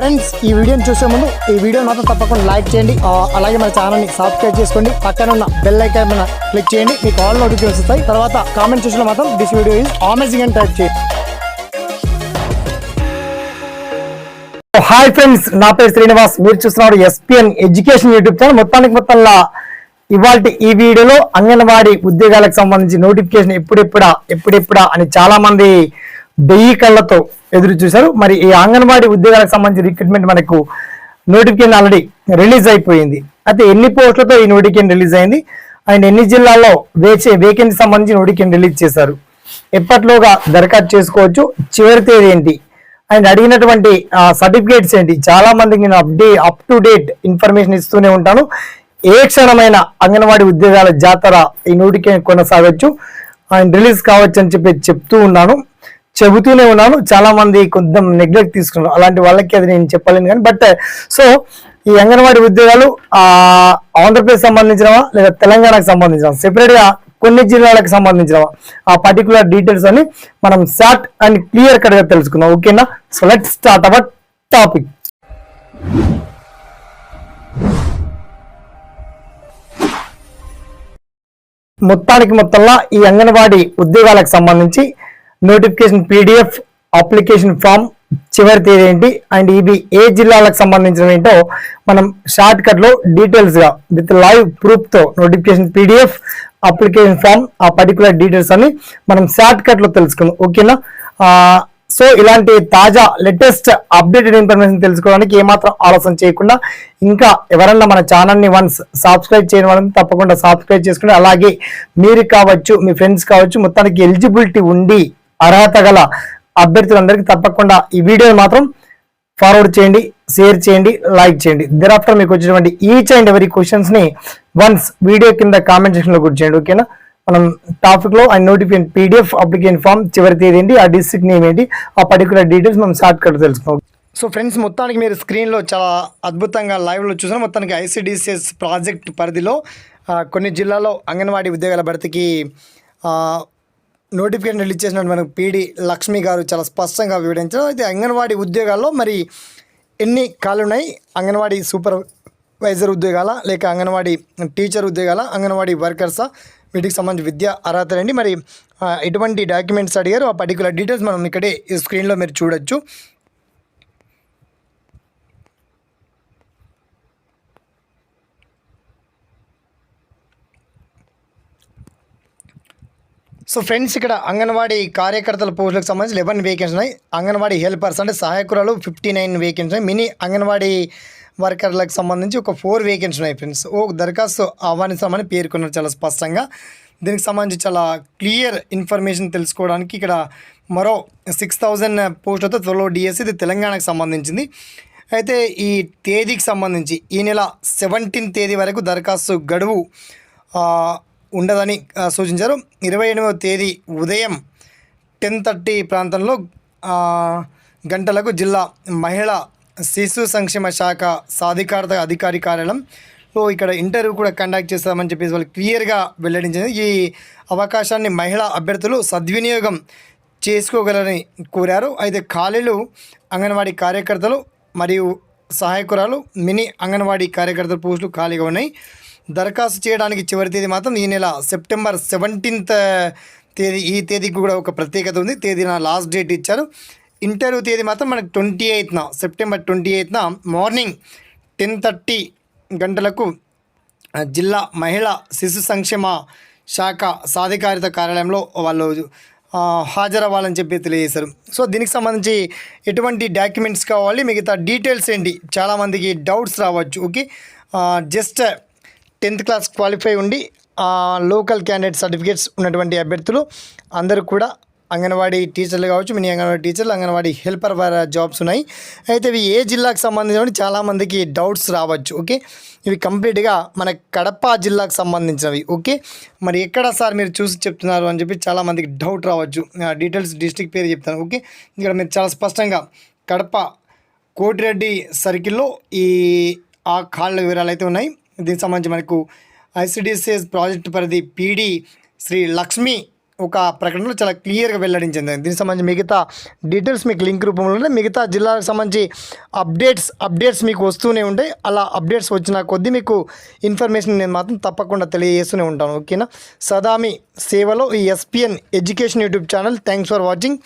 Friends ఈ వీడియోని చూసే ముందు ఈ వీడియో మాత్రం తప్పకుండా లైక్ చేయండి. అలాగే మన ఛానల్ని సబ్స్క్రైబ్ చేసుకోండి. పక్కన ఉన్న బెల్ ఐకాన్ మీద క్లిక్ చేయండి. మీకు ఆల్ నోటిఫికేషన్ వస్తాయి. తర్వాత కామెంట్ చూసిన మాత్రం దిస్ వీడియో ఈజ్ అమేజింగ్ అని టైప్ చేయండి. హాయ్ ఫ్రెండ్స్ నా పేరు శ్రీనివాస్. మీరు చూస్తున్నారు ఎస్పిఎన్ ఎడ్యుకేషన్ యూట్యూబ్ ఛానల్ మొత్తానికి మొత్తంలో ఇవాళ ఈ వీడియోలో అంగన్వాడీ ఉద్యోగాలకు సంబంధించి నోటిఫికేషన్ ఎప్పుడెప్పుడా ఎప్పుడెప్పుడా అని చాలా మంది వెయ్యి కళ్ళతో ఎదురు చూశారు. మరి ఈ అంగన్వాడీ ఉద్యోగాలకు సంబంధించి రిక్రూట్మెంట్ మనకు నోటిఫికేషన్ ఆల్రెడీ రిలీజ్ అయిపోయింది. అయితే ఎన్ని పోస్టులతో ఈ నోటిఫికేషన్ రిలీజ్ అయింది? అండ్ ఎన్ని జిల్లాల్లో వేచే వేకెన్సీ సంబంధించి నోటిఫికేషన్ రిలీజ్ చేశారు? ఎప్పట్లోగా దరఖాస్తు చేసుకోవచ్చు? చివరి తేదీ ఏంటి? అండ్ అడిగినటువంటి సర్టిఫికేట్స్ ఏంటి? చాలా మందికి నేను అప్డే అప్ టు డేట్ ఇన్ఫర్మేషన్ ఇస్తూనే ఉంటాను. ఏ క్షణమైన అంగన్వాడీ ఉద్యోగాల జాతర ఈ నోటిఫికేషన్ కొనసాగచ్చు. అండ్ రిలీజ్ కావచ్చు అని చెప్పి చెప్తూ ఉన్నాను. చెబుతూనే ఉన్నాను. చాలా మంది కొంచెం నెగ్లెక్ట్ తీసుకున్నారు. అలాంటి వాళ్ళకి అది నేను చెప్పలేను కానీ బట్ సో ఈ అంగన్వాడీ ఉద్యోగాలు ఆంధ్రప్రదేశ్ సంబంధించినవా లేదా తెలంగాణకు సంబంధించినవా? సెపరేట్గా కొన్ని జిల్లాలకు సంబంధించినవా? ఆ పర్టికులర్ డీటెయిల్స్ అని మనం షార్ట్ అండ్ క్లియర్ కట్గా తెలుసుకుందాం. ఓకేనా? So let start our topic మొత్తానికి మొత్తంలో ఈ అంగన్వాడీ ఉద్యోగాలకు సంబంధించి నోటిఫికేషన్ పీడిఎఫ్ అప్లికేషన్ ఫామ్ చివరి తేదీ ఏంటి? అండ్ ఇవి ఏ జిల్లాలకు సంబంధించిన ఏంటో మనం షార్ట్ కట్లో డీటెయిల్స్గా విత్ లైవ్ ప్రూఫ్తో నోటిఫికేషన్ పీడిఎఫ్ అప్లికేషన్ ఫామ్ ఆ పర్టికులర్ డీటెయిల్స్ అని మనం షార్ట్ కట్లో తెలుసుకుందాం. ఓకేనా? సో ఇలాంటి తాజా లేటెస్ట్ అప్డేటెడ్ ఇన్ఫర్మేషన్ తెలుసుకోవడానికి ఏమాత్రం ఆలోచన చేయకుండా ఇంకా ఎవరన్నా మన ఛానల్ని వన్స్ సబ్స్క్రైబ్ చేయని వాళ్ళని తప్పకుండా సబ్స్క్రైబ్ చేసుకుని అలాగే మీరు కావచ్చు మీ ఫ్రెండ్స్ కావచ్చు మొత్తానికి ఎలిజిబిలిటీ ఉండి అర్హత గల అభ్యర్థులందరికీ తప్పకుండా ఈ వీడియోని మాత్రం ఫార్వర్డ్ చేయండి షేర్ చేయండి లైక్ చేయండి. దర్ ఆఫ్టర్ మీకు వచ్చినటువంటి ఈచ్ అండ్ ఎవరీ క్వశ్చన్స్ని వన్స్ వీడియో కింద కామెంట్ సెక్షన్లో కూర్చోండి ఓకేనా మనం టాపిక్లో and notification PDF application form చివరి తేదీ ఏంటి ఆ డిస్ట్రిక్ట్ నేమ్ ఏంటి ఆ పర్టికులర్ డీటెయిల్స్ మనం షార్ట్ కట్ తెలుసుకుందాం. సో ఫ్రెండ్స్ మొత్తానికి మీరు స్క్రీన్లో చాలా అద్భుతంగా లైవ్లో చూసారు. మొత్తానికి ఐసిడిసిఎస్ ప్రాజెక్ట్ పరిధిలో కొన్ని జిల్లాలో అంగన్వాడీ ఉద్యోగాల భర్తీకి నోటిఫికేషన్ రిలీజ్ చేసినట్టు మనకు పీడి లక్ష్మి గారు చాలా స్పష్టంగా వివరించారు. అయితే అంగన్వాడీ ఉద్యోగాల్లో మరి ఎన్ని ఖాళీ ఉన్నాయి అంగన్వాడీ సూపర్వైజర్ ఉద్యోగాల లేక అంగన్వాడీ టీచర్ ఉద్యోగాల అంగన్వాడీ వర్కర్సా? వీటికి సంబంధించి విద్యా అర్హతలండి మరి ఎటువంటి డాక్యుమెంట్స్ అడిగారు? ఆ పర్టికులర్ డీటెయిల్స్ మనం ఇక్కడే స్క్రీన్లో మీరు చూడొచ్చు. సో ఫ్రెండ్స్ ఇక్కడ అంగన్వాడీ కార్యకర్తల పోస్టులకు సంబంధించి లెవెన్ వేకెన్సీ ఉన్నాయి. అంగన్వాడీ హెల్పర్స్ అంటే సహాయకురాలు ఫిఫ్టీ నైన్ వేకెన్సీ ఉన్నాయి. మినీ అంగన్వాడీ వర్కర్లకు సంబంధించి ఒక ఫోర్ వేకెన్సీ ఉన్నాయి ఫ్రెండ్స్. ఓ దరఖాస్తు ఆహ్వానిస్తామని పేర్కొన్నారు చాలా స్పష్టంగా. దీనికి సంబంధించి చాలా క్లియర్ ఇన్ఫర్మేషన్ తెలుసుకోవడానికి ఇక్కడ మరో సిక్స్ థౌజండ్ పోస్టులతో త్వరలో డిఎస్సి ఇది తెలంగాణకు సంబంధించింది. అయితే ఈ తేదీకి సంబంధించి ఈ నెల సెవెంటీన్ తేదీ వరకు దరఖాస్తు గడువు ఉండదని సూచించారు. ఇరవై ఎనిమిదవ తేదీ ఉదయం టెన్ థర్టీ ప్రాంతంలో గంటలకు జిల్లా మహిళా శిశు సంక్షేమ శాఖ సాధికారత అధికారి కార్యాలయంలో ఇక్కడ ఇంటర్వ్యూ కూడా కండక్ట్ చేస్తామని చెప్పేసి వాళ్ళు క్లియర్గా వెల్లడించింది. ఈ అవకాశాన్ని మహిళా అభ్యర్థులు సద్వినియోగం చేసుకోగలరని కోరారు. అయితే ఖాళీలు అంగన్వాడీ కార్యకర్తలు మరియు సహాయకురాలు మినీ అంగన్వాడీ కార్యకర్తల పోస్టులు ఖాళీగా ఉన్నాయి. దరఖాస్తు చేయడానికి చివరి తేదీ మాత్రం ఈ నెల సెప్టెంబర్ సెవెంటీన్త్ తేదీ ఈ తేదీకి కూడా ఒక ప్రత్యేకత ఉంది. తేదీన లాస్ట్ డేట్ ఇచ్చారు. ఇంటర్వ్యూ తేదీ మాత్రం మనకు twenty eighth September twenty eighth morning ten thirty గంటలకు జిల్లా మహిళా శిశు సంక్షేమ శాఖ సాధికారిత కార్యాలయంలో వాళ్ళు హాజరవ్వాలని చెప్పి తెలియజేశారు. సో దీనికి సంబంధించి ఎటువంటి డాక్యుమెంట్స్ కావాలి మిగతా డీటెయిల్స్ ఏంటి చాలామందికి డౌట్స్ రావచ్చు. Okay? Just tenth class qualify ఉండి లోకల్ క్యాండిడేట్ సర్టిఫికేట్స్ ఉన్నటువంటి అభ్యర్థులు అందరూ కూడా అంగన్వాడీ టీచర్లు కావచ్చు మినీ అంగన్వాడీ టీచర్లు అంగన్వాడీ హెల్పర్ జాబ్స్ ఉన్నాయి. అయితే ఇవి ఏ జిల్లాకు సంబంధించిన చాలామందికి డౌట్స్ రావచ్చు ఓకే? ఇవి కంప్లీట్గా మన కడప జిల్లాకు సంబంధించినవి ఓకే? మరి ఎక్కడ సార్ మీరు చూసి చెప్తున్నారు అని చెప్పి చాలామందికి డౌట్ రావచ్చు. డీటెయిల్స్ డిస్ట్రిక్ట్ పేరు చెప్తాను ఓకే? ఇక్కడ మీరు చాలా స్పష్టంగా కడప కోటిరెడ్డి సర్కిల్లో ఈ ఆ కాళ్ళ వివరాలు అయితే ఉన్నాయి. దీనికి సంబంధించి మనకు ఐసిడిసిఎస్ ప్రాజెక్ట్ పరిధి పీడి శ్రీ లక్ష్మి ఒక ప్రకటనలో చాలా క్లియర్గా వెల్లడించింది. దీనికి సంబంధించి మిగతా డీటెయిల్స్ మీకు లింక్ రూపంలో మిగతా జిల్లాలకు సంబంధించి అప్డేట్స్ అప్డేట్స్ మీకు వస్తూనే ఉంటాయి. అలా అప్డేట్స్ వచ్చిన కొద్దీ మీకు ఇన్ఫర్మేషన్ నేను మాత్రం తప్పకుండా తెలియజేస్తూనే ఉంటాను. ఓకేనా? సదామి సేవలో ఈ SPN education YouTube channel. Thanks for watching.